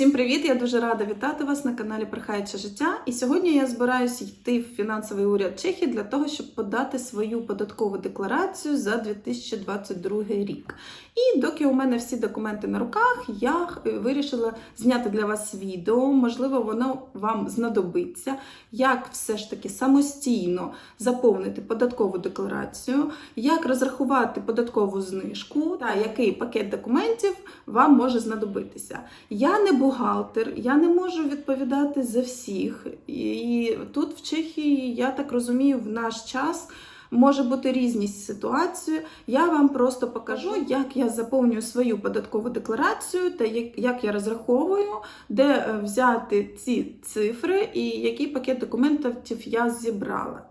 Всім привіт! Я дуже рада вітати вас на каналі Прихаюче життя. І сьогодні я збираюся йти в фінансовий уряд Чехії для того, щоб подати свою податкову декларацію за 2022 рік. І доки у мене всі документи на руках, я е, вирішила зняти для вас відео. Можливо, воно вам знадобиться, як все ж таки самостійно заповнити податкову декларацію, як розрахувати податкову знижку та який пакет документів вам може знадобитися. Я не бухгалтер, я не можу відповідати за всіх. І тут в Чехії, я так розумію, в наш час. Може бути різність ситуації. Я вам просто покажу, як я заповнюю свою податкову декларацію та як- я розраховую, де е, взяти ці цифри і який пакет документів я зібрала.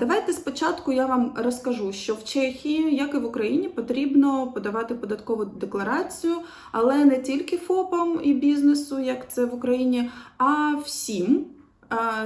Давайте спочатку я вам розкажу, що в Чехії, як і в Україні, потрібно подавати податкову декларацію, але не тільки ФОПам і бізнесу, як це в Україні, а всім.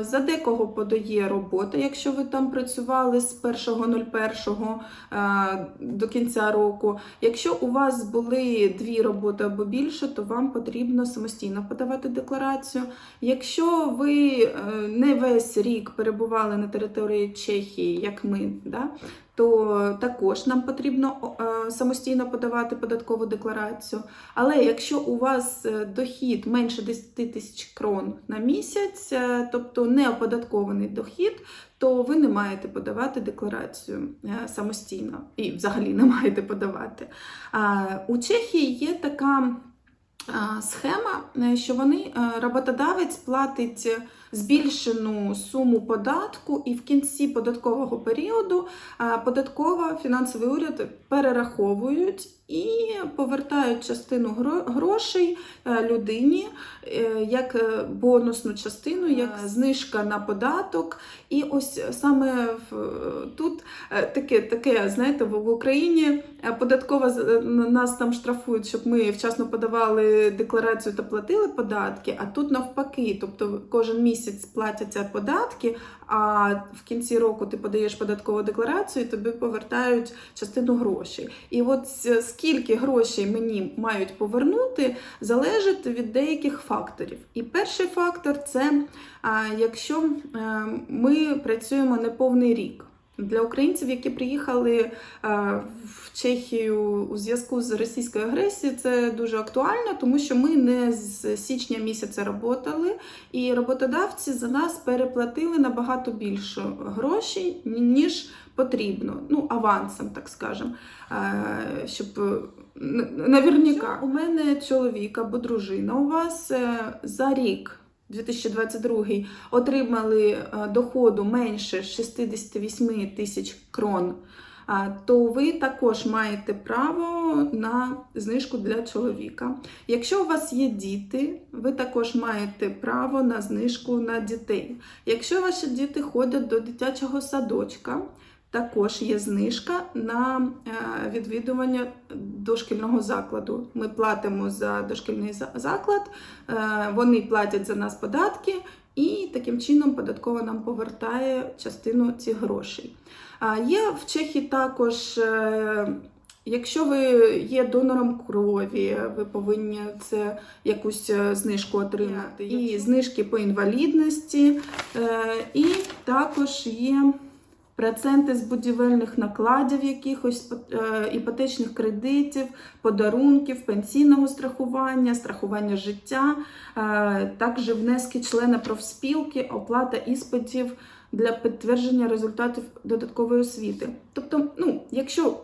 За декого подає робота, якщо ви там працювали з 1.01 до кінця року. Якщо у вас були дві роботи або більше, то вам потрібно самостійно подавати декларацію. Якщо ви е, не весь рік перебували на території Чехії, як ми, да, то також нам потрібно е, самостійно подавати податкову декларацію. Але якщо у вас е, дохід менше 10 тисяч крон на місяць, е, тобто не оподаткований дохід, то ви не маєте подавати декларацію самостійно і взагалі не маєте подавати. У Чехії є така схема, що вони роботодавець платить збільшену суму податку, і в кінці податкового періоду податкова фінансовий уряд перераховують і повертають частину грошей е, людині е, як е, бонусну частину, як знижка на податок. І ось саме тут е, таке, таке, знаєте, в, Україні е, податкова е, нас там штрафують, щоб ми вчасно подавали декларацію та платили податки. А тут навпаки, тобто кожен місяць платяться податки, а в кінці року ти подаєш податкову декларацію, і тобі повертають частину грошей. І от скільки грошей мені мають повернути, залежить від деяких факторів. І перший фактор це якщо е, ми працюємо неповний рік. Для українців, які приїхали е, в Чехію у зв'язку з російською агресією, це дуже актуально, тому що ми не з січня місяця працювали, і роботодавці за нас переплатили набагато більше грошей, ніж потрібно. Ну, авансом, так скажемо. Е, Щоб е, наверняка у мене чоловік або дружина у вас за рік. 2022 отримали е, доходу менше 68 тисяч крон, то ви також маєте право на знижку для чоловіка. Якщо у вас є діти, ви також маєте право на знижку на дітей. Якщо ваші діти ходять до дитячого садочка, також є знижка на е, відвідування дошкільного закладу. Ми платимо за дошкільний заклад, е, вони платять за нас податки, і таким чином податкова нам повертає частину цих грошей. Є в Чехії також. е, Якщо ви є донором крові, ви повинні це якусь знижку отримати. І знижки по інвалідності, і також є проценти з будівельних накладів, якихось е, іпотечних кредитів, подарунків, пенсійного страхування, страхування життя, е, також внески члена профспілки, оплата іспитів для підтвердження результатів додаткової освіти. Тобто, ну, якщо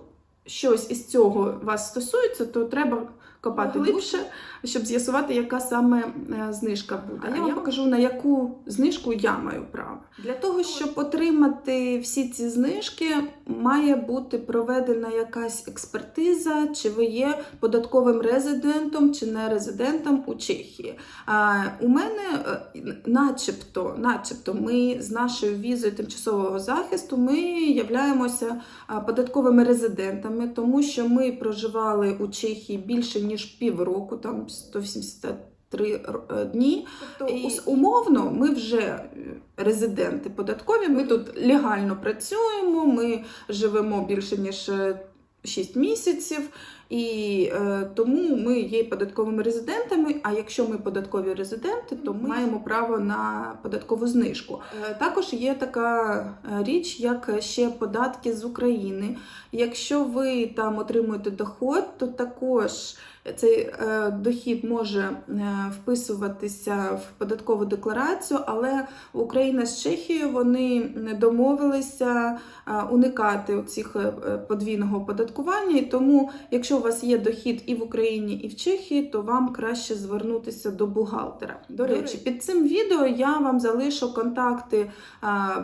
щось із цього вас стосується, то треба копати глибше, щоб з'ясувати, яка саме е, знижка буде. А я вам покажу, на яку знижку я маю право. Для того, щоб отримати всі ці знижки, має бути проведена якась експертиза, чи ви є податковим резидентом чи не резидентом у Чехії. А, у мене, е, начебто, начебто, ми з нашою візою тимчасового захисту ми являємося податковими резидентами, тому що ми проживали у Чехії більше ніж півроку, там 183 р- дні. Тобто, І- умовно, ми вже е, резиденти податкові. Ми тут легально працюємо, ми живемо більше ніж 6 місяців. І е, тому ми є податковими резидентами. А якщо ми податкові резиденти, то ми маємо право на податкову знижку. Е, також є така е, річ, як ще податки з України. Якщо ви там отримуєте доход, то також цей е, дохід може е, вписуватися в податкову декларацію, але Україна з Чехією вони домовилися е, уникати цих подвійного оподаткування. І тому, якщо у вас є дохід і в Україні, і в Чехії, то вам краще звернутися до бухгалтера. До речі, під цим відео я вам залишу контакти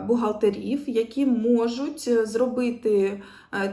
бухгалтерів, які можуть е, зробити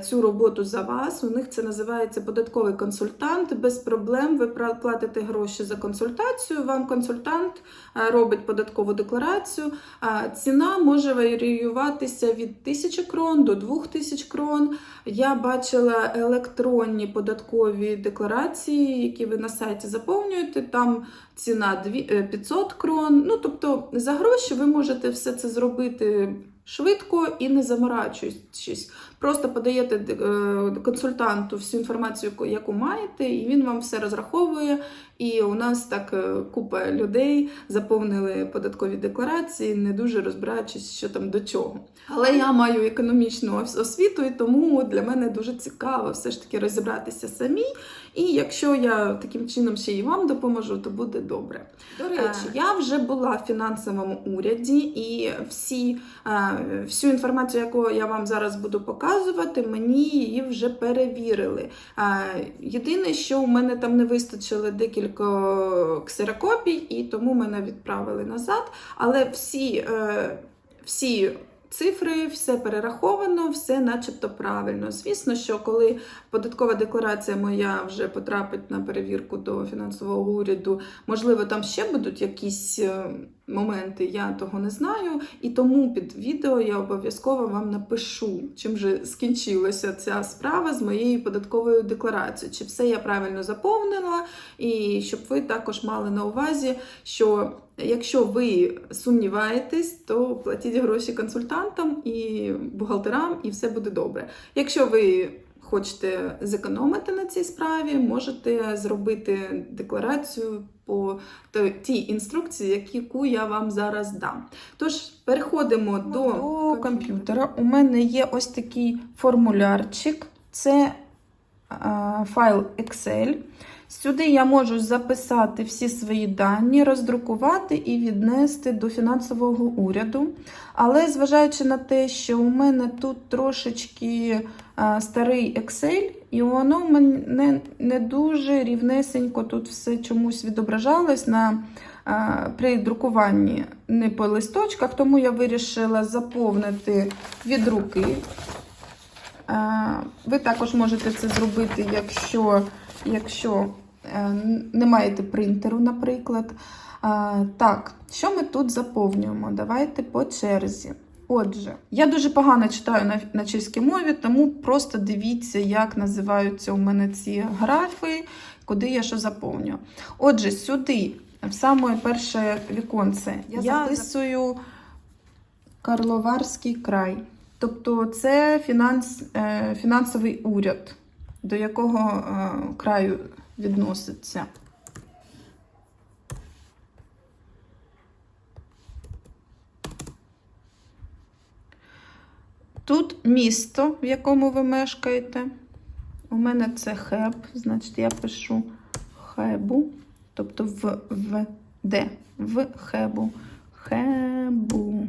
цю роботу за вас. У них це називається податковий консультант. Без проблем ви платите гроші за консультацію. Вам консультант е, робить податкову декларацію. А Ціна може варіюватися від 1000 крон до 2000 крон. Я бачила електронні податкові декларації, які ви на сайті заповнюєте. Там ціна е, 500 крон. Ну, тобто, за гроші ви можете все це зробити швидко і не заморачуючись. Просто подаєте е, консультанту всю інформацію, яку- маєте, і він вам все розраховує. І у нас так е, купа людей заповнили податкові декларації, не дуже розбираючись, що там до чого. Але я маю економічну освіту, і тому для мене дуже цікаво все ж таки розібратися самій. І якщо я таким чином ще і вам допоможу, то буде добре. До речі, я вже була в фінансовому уряді, і всі, е, всю інформацію, яку я вам зараз буду показувати, мені її вже перевірили. Е, Єдине, що у мене там не вистачило декілька ксерокопій, і тому мене відправили назад. Але всі, е, всі цифри, все перераховано, все начебто правильно. Звісно, що коли податкова декларація моя вже потрапить на перевірку до фінансового уряду, можливо, там ще будуть якісь е, моменти, я того не знаю. І тому під відео я обов'язково вам напишу, чим же скінчилася ця справа з моєю податковою декларацією. Чи все я правильно заповнила, і щоб ви також мали на увазі, що якщо ви сумніваєтесь, то платіть гроші консультантам і бухгалтерам, і все буде добре. Якщо ви хочете зекономити на цій справі, можете зробити декларацію по тій інструкції, яку я вам зараз дам. Тож переходимо до, до комп'ютера. У мене є ось такий формулярчик. Це а, файл Excel. Сюди я можу записати всі свої дані, роздрукувати і віднести до фінансового уряду. Але зважаючи на те, що у мене тут трошечки старий Excel, і воно в мене не дуже рівнесенько тут все чомусь відображалось на, при друкуванні не по листочках, тому я вирішила заповнити від руки. Ви також можете це зробити, якщо, якщо е, не маєте принтеру, наприклад. Так, що ми тут заповнюємо? Давайте по черзі. Отже, я дуже погано читаю на, на чеській мові, тому просто дивіться, як називаються у мене ці графи, куди я що заповнюю. Отже, сюди, в саме перше віконце, я, Я записую Карловарський край. Тобто це фінанс, е, фінансовий уряд, до якого е, краю відноситься. Тут місто, в якому ви мешкаєте. У мене це Хеб, значить я пишу Хебу, тобто в, в де? В Хебу. Хебу.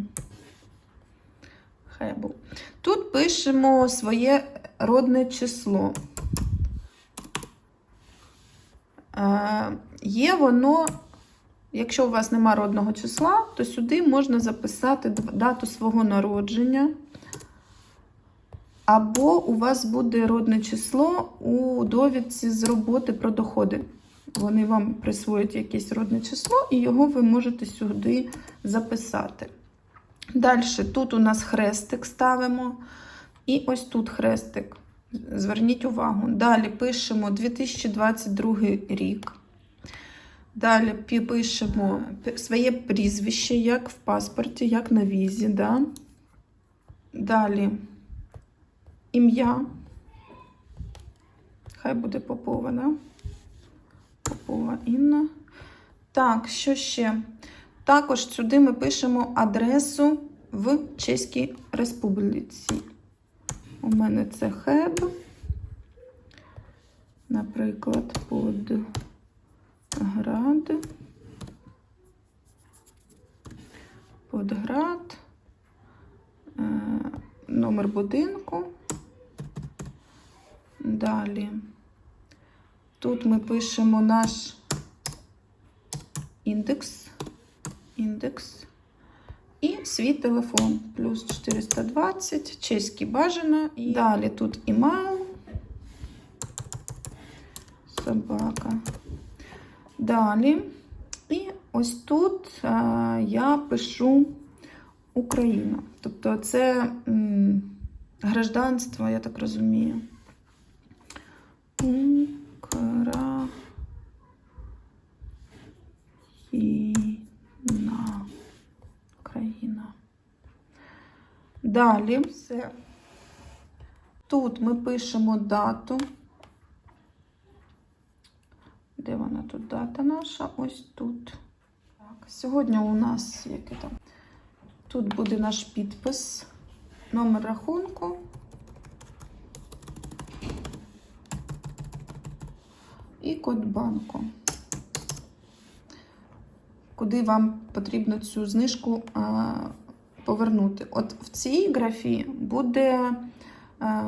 Хебу. Тут пишемо своє родне число. Е, є воно, якщо у вас нема родного числа, то сюди можна записати дату свого народження. Або у вас буде родне число у довідці з роботи про доходи. Вони вам присвоять якесь родне число, і його ви можете сюди записати. Далі тут у нас хрестик ставимо. І ось тут хрестик. Зверніть увагу. Далі пишемо 2022 рік. Далі пишемо своє прізвище, як в паспорті, як на візі. Да? Далі ім'я. Хай буде Попова, да? Попова Інна. Так, що ще? Також сюди ми пишемо адресу в Чеській Республіці. У мене це Хеб. Наприклад, Подград. Подград. Е, Номер будинку. Далі. Тут ми пишемо наш індекс. Індекс. Свій телефон. Плюс 420, чеський бажано. І далі тут імейл. Собака. Далі. І ось тут а, я пишу Україна. Тобто це м, гражданство, я так розумію. Україна. Україна. Далі все. Тут ми пишемо дату. Де вона тут дата наша? Ось тут. Так, сьогодні у нас яке там? Тут буде наш підпис, номер рахунку. І код банку. Куди вам потрібно цю знижку повернути? От в цій графі буде,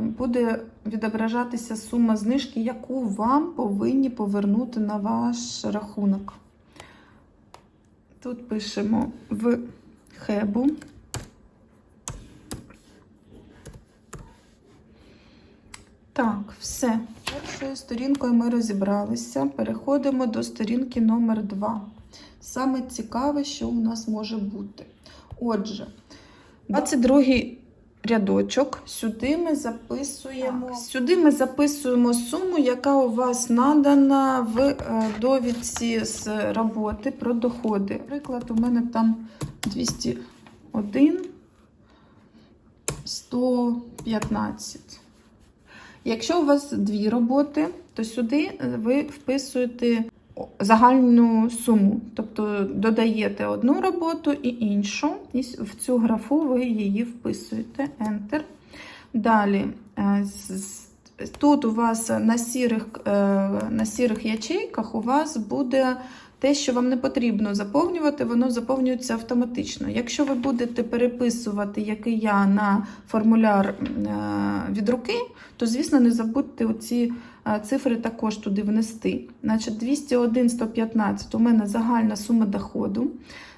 буде відображатися сума знижки, яку вам повинні повернути на ваш рахунок. Тут пишемо в хебу. Так, все. Першою сторінкою ми розібралися. Переходимо до сторінки номер 2. Саме цікаве, що у нас може бути. Отже, 22 рядочок. Сюди ми записуємо. Так. Сюди ми записуємо суму, яка у вас надана в е, довідці з роботи про доходи. Наприклад, у мене там 201 115. Якщо у вас дві роботи, то сюди ви вписуєте загальну суму, тобто додаєте одну роботу і іншу, і в цю графу ви її вписуєте. Enter. Далі, е, тут у вас на сірих, е, на сірих ячейках у вас буде те, що вам не потрібно заповнювати, воно заповнюється автоматично. Якщо ви будете переписувати, як і я, на формуляр е, від руки, то, звісно, не забудьте оці цифри також туди внести. Значить, 201 115 у мене загальна сума доходу.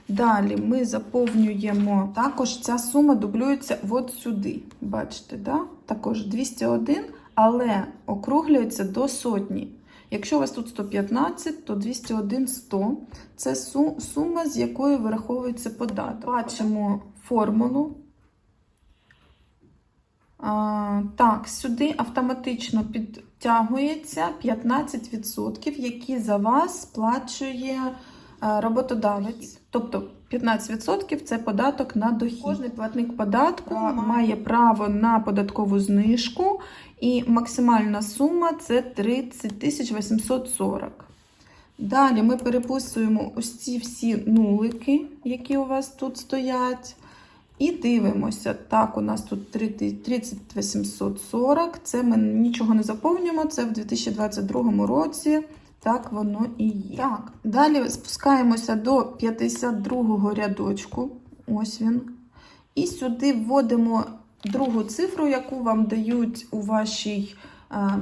Далі ми заповнюємо, також ця сума дублюється от сюди. Бачите, да? також 201, але округлюється до сотні. Якщо у вас тут 115, то 201 100. Це сума, з якої вираховується податок. Бачимо формулу. А, так, сюди автоматично підтягується 15%, які за вас сплачує е, роботодавець. Тобто 15% це податок на дохід. Кожний платник податку має право на податкову знижку, і максимальна сума це 30 840. Далі ми переписуємо ось ці всі нулики, які у вас тут стоять. І дивимося. Так, у нас тут 30 840. Це ми нічого не заповнюємо. Це в 2022 році. Так воно і є. Так, далі спускаємося до 52 рядочку. Ось він. І сюди вводимо другу цифру, яку вам дають у вашій е,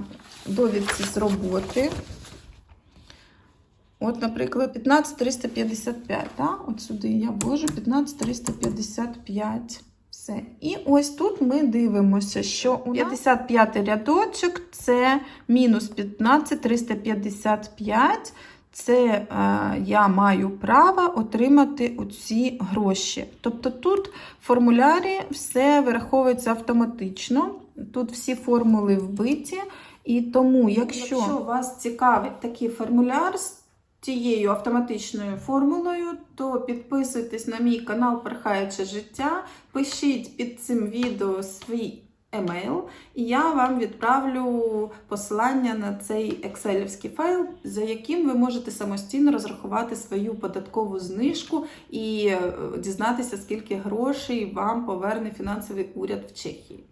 довідці з роботи. От, наприклад, 15355. Так? От сюди я ввожу 15355. Все. І ось тут ми дивимося, що у 55 рядочок це мінус 15355. Це е, я маю право отримати оці гроші. Тобто тут в формулярі все вираховується автоматично. Тут всі формули вбиті. І тому, якщо, Якщо вас цікавить такий формуляр з тією автоматичною формулою, то підписуйтесь на мій канал Перхаюче життя. Пишіть під цим відео свій емейл, і я вам відправлю посилання на цей екселівський файл, за яким ви можете самостійно розрахувати свою податкову знижку і е, дізнатися, скільки грошей вам поверне фінансовий уряд в Чехії.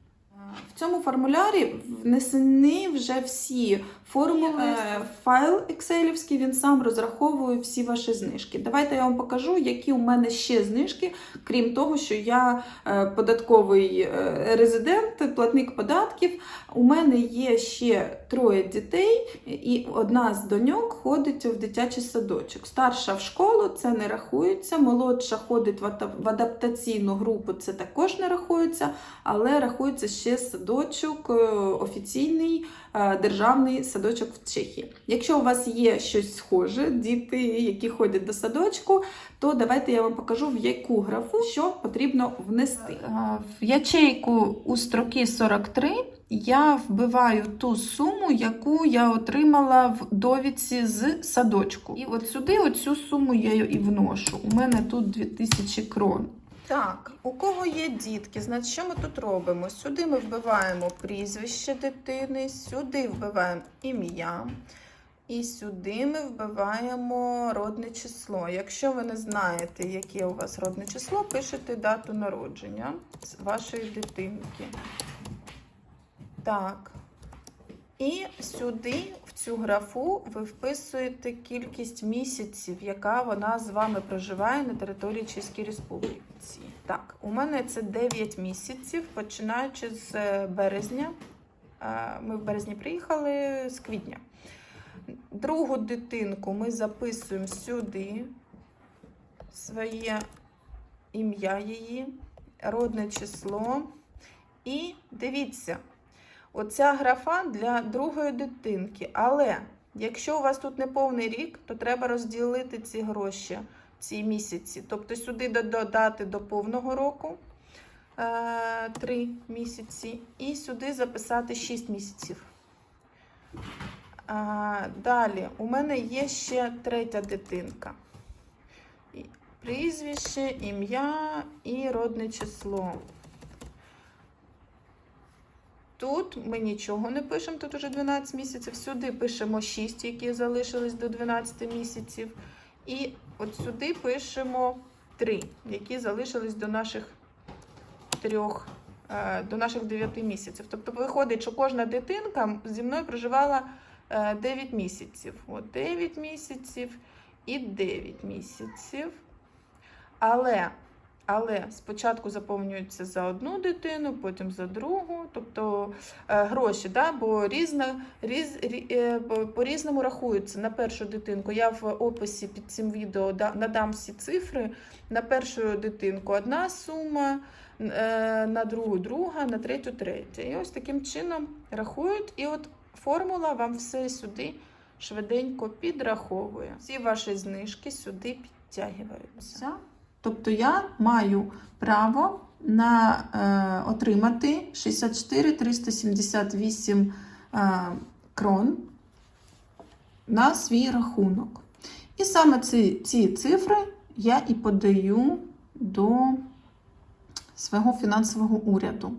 В цьому формулярі внесені вже всі формули. Е, Файл екселівський він сам розраховує всі ваші знижки. Давайте я вам покажу, які у мене ще знижки, крім того, що я е, податковий е, резидент, платник податків. У мене є ще троє дітей, і одна з доньок ходить в дитячий садочок. Старша в школу це не рахується, молодша ходить в адаптаційну групу, це також не рахується, але рахується ще садочок е, офіційний е, державний садочок в Чехії. Якщо у вас є щось схоже, діти, які ходять до садочку, то давайте я вам покажу, в яку графу що потрібно внести. Е, В ячейку у строки 43 я вбиваю ту суму, яку я отримала в довідці з садочку. І от сюди оцю суму я і вношу. У мене тут 2000 крон. Так, у кого є дітки, значить, що ми тут робимо? Сюди ми вбиваємо прізвище дитини, сюди вбиваємо ім'я. І сюди ми вбиваємо родне число. Якщо ви не знаєте, яке у вас родне число, пишете дату народження вашої дитинки. Так. І сюди, в цю графу, ви вписуєте кількість місяців, яка вона з вами проживає на території Чеської Республіки. Так, у мене це 9 місяців, починаючи з е, березня. Е, Ми в березні приїхали з квітня. Другу дитинку ми записуємо сюди своє ім'я її, родне число. І дивіться, оця графа для другої дитинки. Але якщо у вас тут не повний рік, то треба розділити ці гроші, ці місяці. Тобто сюди додати до повного року е, 3 місяці, і сюди записати 6 місяців. Далі, у мене є ще третя дитинка. Прізвище, ім'я і родне число. Тут ми нічого не пишемо, тут уже 12 місяців. Сюди пишемо 6, які залишились до 12 місяців. І от сюди пишемо 3, які залишились до наших трьох, е, до наших 9 місяців. Тобто виходить, що кожна дитинка зі мною проживала е, 9 місяців. От 9 місяців і 9 місяців. Але, але спочатку заповнюється за одну дитину, потім за другу, тобто е, гроші, да? бо різна, різ, рі, е, по- по-різному рахуються на першу дитинку. Я в описі під цим відео надам всі цифри. На першу дитинку одна сума, е, на другу друга, на третю третя. І ось таким чином рахують. І от формула вам все сюди швиденько підраховує. Всі ваші знижки сюди підтягуються. Тобто я маю право на е, отримати 64 378 е, крон на свій рахунок. І саме ці, ці цифри я і подаю до свого фінансового уряду.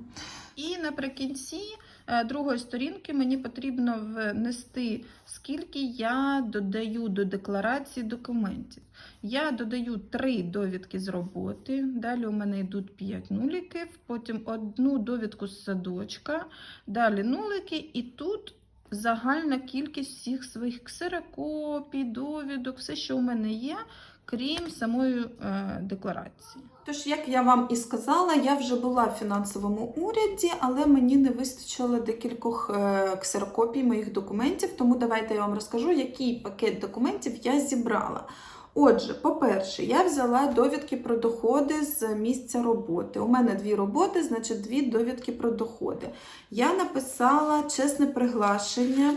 І наприкінці е, другої сторінки мені потрібно внести, скільки я додаю до декларації документів. Я додаю три довідки з роботи. Далі у мене йдуть 5 нуликів, потім одну довідку з садочка, далі нулики, і тут загальна кількість всіх своїх ксерокопій, довідок, все, що у мене є, крім самої е, декларації. Тож, як я вам і сказала, я вже була в фінансовому уряді, але мені не вистачило декількох е, ксерокопій моїх документів, тому давайте я вам розкажу, який пакет документів я зібрала. Отже, по-перше, я взяла довідки про доходи з місця роботи. У мене дві роботи, значить, дві довідки про доходи. Я написала чесне приглашення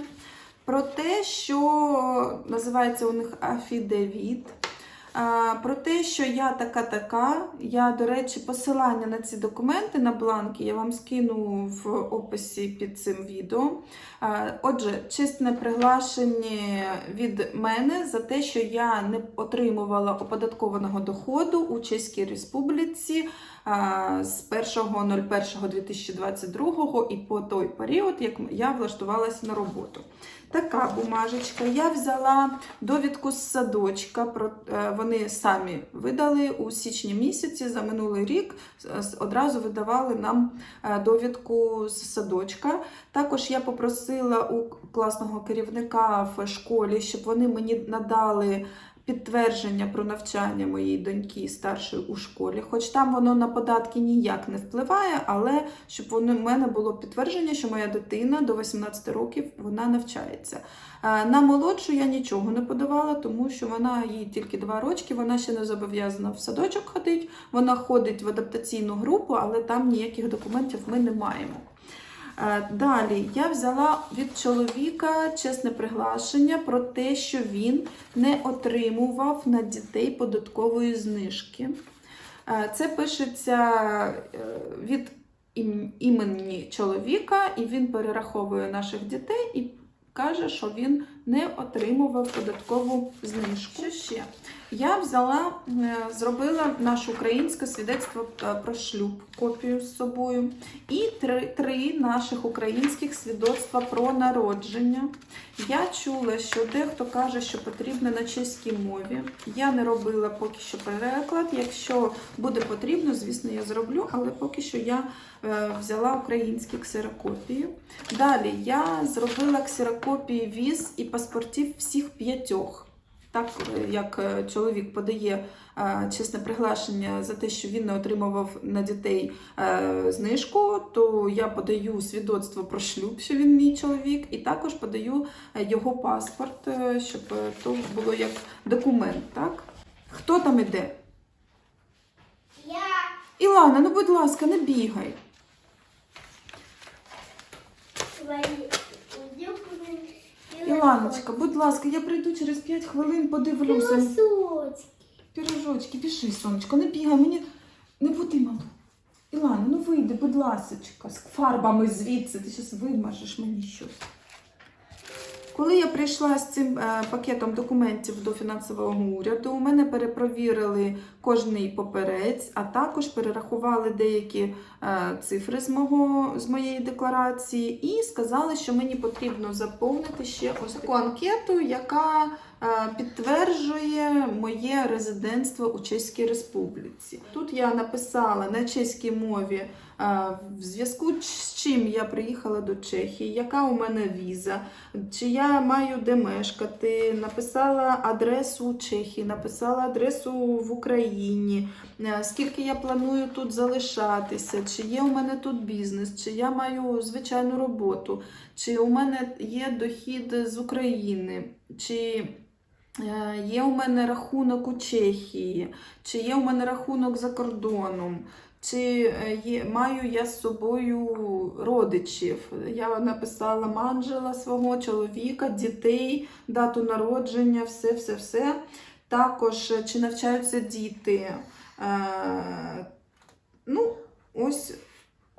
про те, що називається у них афідевіт. Про те, що я така-така. Я, до речі, посилання на ці документи на бланки я вам скину в описі під цим відео. Отже, чесне приглашення від мене за те, що я не отримувала оподаткованого доходу у Чеській Республіці з 1.01.2022 і по той період, як я влаштувалася на роботу. Така бумажечка. Я взяла довідку з садочка. Е, вони самі видали у січні місяці за минулий рік. Одразу видавали нам е, довідку з садочка. Також я попросила у класного керівника в школі, щоб вони мені надали. Підтвердження про навчання моєї доньки старшої у школі, хоч там воно на податки ніяк не впливає, але щоб воно в мене було підтвердження, що моя дитина до 18 років вона навчається. Е, На молодшу я нічого не подавала, тому що вона їй тільки 2 рочки, вона ще не зобов'язана в садочок ходити. Вона ходить в адаптаційну групу, але там ніяких документів ми не маємо. Е, Далі я взяла від чоловіка чесне приглашення про те, що він не отримував на дітей податкової знижки. Е, Це пишеться е, від імені чоловіка, і він перераховує наших дітей і каже, що він не отримував податкову знижку. Що ще? Я взяла, е, зробила наше українське свідоцтво е, про шлюб, копію з собою, і три, три наших українських свідоцтва про народження. Я чула, що дехто каже, що потрібно на чеській мові. Я не робила поки що переклад. Якщо буде потрібно, звісно, я зроблю, але поки що я е, взяла українські ксерокопії. Далі я зробила ксерокопії віз і паспортів всіх п'ятьох. Так е, як е, чоловік подає е, чесне приглашення за те, що він не отримував на дітей знижку, то я подаю свідоцтво про шлюб, що він мій чоловік, і також подаю його паспорт, щоб то було як документ. Так? Хто там іде? Я Ілана, ну будь ласка, не бігай. твої Іланочка, будь ласка, я прийду через 5 хвилин, подивлюся. Пірожочки. Пірожочки, піши, сонечко, не бігай, мені не буди мало. Ілана, ну вийди, будь ласочка, з фарбами звідси, ти зараз вимажеш мені щось. Коли я прийшла з цим е, пакетом документів до фінансового уряду, у мене перепровірили кожний поперець, а також перерахували деякі е, цифри з, мого, з моєї декларації і сказали, що мені потрібно заповнити ще ось таку анкету, яка е, підтверджує моє резидентство у Чеській Республіці. Тут я написала на чеській мові, в зв'язку з чим я приїхала до Чехії, яка у мене віза, чи я маю де мешкати, написала адресу у Чехії, написала адресу в Україні, е, скільки я планую тут залишатися, чи є у мене тут бізнес, чи я маю звичайну роботу, чи у мене є дохід з України, чи е, є у мене рахунок у Чехії, чи є у мене рахунок за кордоном. Чи е, є, маю я з собою родичів? Я написала манджела свого чоловіка, дітей, дату народження, все, все, все. Також е, чи навчаються діти. Е, ну, ось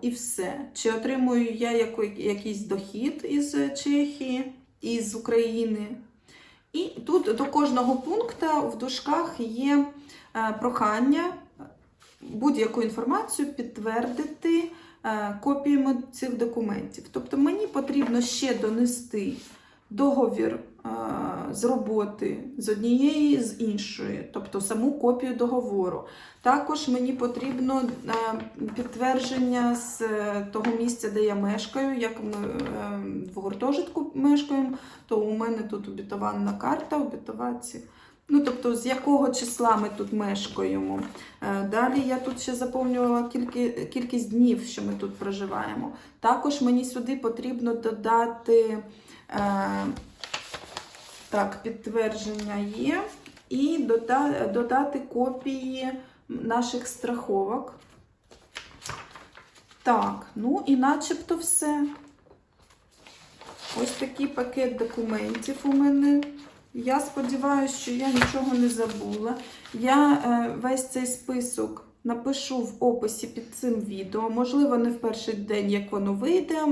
і все. Чи отримую я якийсь дохід із Чехії, із України. І тут до кожного пункту в дужках є е, прохання будь-яку інформацію підтвердити е, копіями цих документів. Тобто мені потрібно ще донести договір е, з роботи з однієї з іншої, тобто саму копію договору. Також мені потрібно е, підтвердження з того місця, де я мешкаю, як ми в гуртожитку мешкаємо, то у мене тут обітованна карта, обітуваці. Ну, тобто, з якого числа ми тут мешкаємо. Е, Далі я тут ще заповнювала кількість днів, що ми тут проживаємо. Також мені сюди потрібно додати е, так, підтвердження є, і дода, додати копії наших страховок. Так, ну і начебто все. Ось такий пакет документів у мене Я сподіваюся, що я нічого не забула. Я е, весь цей список напишу в описі під цим відео. Можливо, не в перший день, як воно вийде,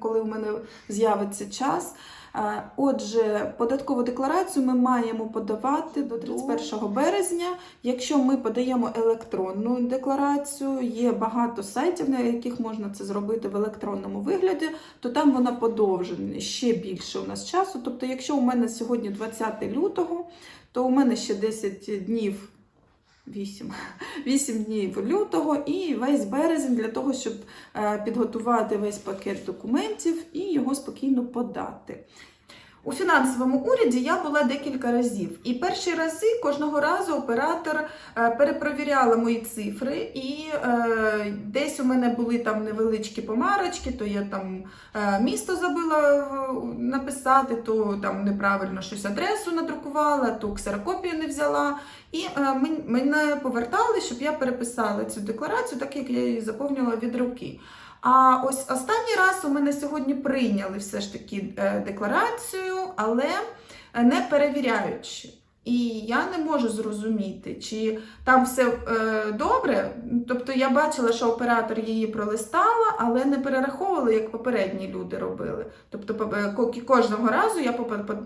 коли в мене з'явиться час. Отже, податкову декларацію ми маємо подавати до 31 березня. Якщо ми подаємо електронну декларацію, є багато сайтів, на яких можна це зробити в електронному вигляді, то там вона подовжена ще більше у нас часу. Тобто, якщо у мене сьогодні 20 лютого, то у мене ще 10 днів. 8. 8 днів лютого і весь березень для того, щоб е, підготувати весь пакет документів і його спокійно подати. У фінансовому уряді я була декілька разів, і перші рази кожного разу оператор е, перепровіряла мої цифри, і е, десь у мене були там невеличкі помарочки, то я там е, місто забила написати, то там неправильно щось адресу надрукувала, то ксерокопію не взяла. І е, мене повертали, щоб я переписала цю декларацію, так як я її заповнила від руки. А ось останній раз у мене сьогодні прийняли все ж таки е, декларацію, але е, не перевіряючи. І я не можу зрозуміти, чи там все е, добре. Тобто я бачила, що оператор її пролистала, але не перераховувала, як попередні люди робили. Тобто е, кожного разу я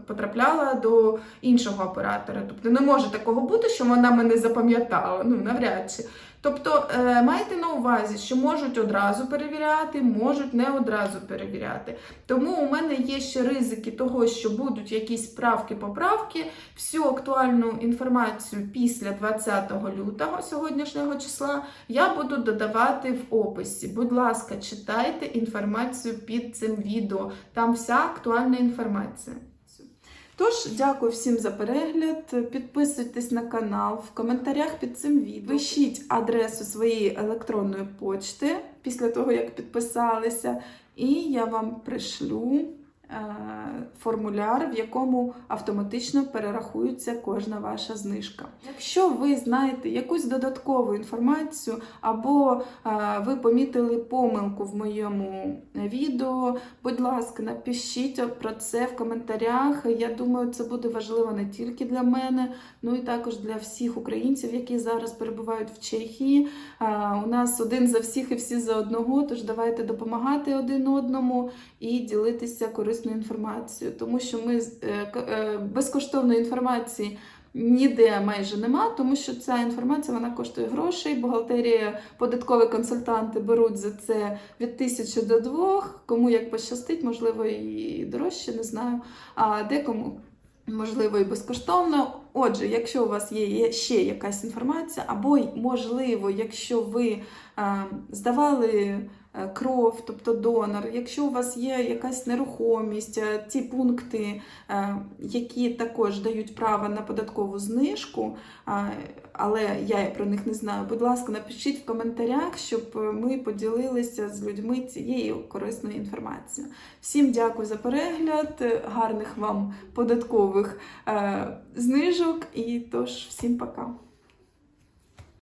потрапляла до іншого оператора. Тобто не може такого бути, що вона мене запам'ятала. Ну навряд чи. Тобто е, майте на увазі, що можуть одразу перевіряти, можуть не одразу перевіряти. Тому у мене є ще ризики того, що будуть якісь правки-поправки. Всю актуальну інформацію після 20 лютого сьогоднішнього числа я буду додавати в описі. Будь ласка, читайте інформацію під цим відео. Там вся актуальна інформація. Тож, дякую всім за перегляд. Підписуйтесь на канал, в коментарях під цим відео. Пишіть адресу своєї електронної почти після того, як підписалися, і я вам пришлю формуляр, в якому автоматично перерахується кожна ваша знижка. Якщо ви знаєте якусь додаткову інформацію, або е, ви помітили помилку в моєму відео, будь ласка, напишіть про це в коментарях. Я думаю, це буде важливо не тільки для мене, ну і також для всіх українців, які зараз перебувають в Чехії. У нас один за всіх і всі за одного. Тож давайте допомагати один одному і ділитися корисною інформацією, тому що ми е, е, безкоштовної інформації. Ніде майже нема, тому що ця інформація вона коштує грошей. Бухгалтерія, податкові консультанти беруть за це від тисячі до двох. Кому як пощастить, можливо, і дорожче, не знаю. А декому можливо і безкоштовно. Отже, якщо у вас є ще якась інформація, або можливо, якщо ви е, здавали кров, тобто донор, якщо у вас є якась нерухомість, е, ті пункти, е, які також дають право на податкову знижку, е, але я про них не знаю. Будь ласка, напишіть в коментарях, щоб е, ми поділилися з людьми цією корисною інформацією. Всім дякую за перегляд, е, гарних вам податкових е, знижок і тож всім пока.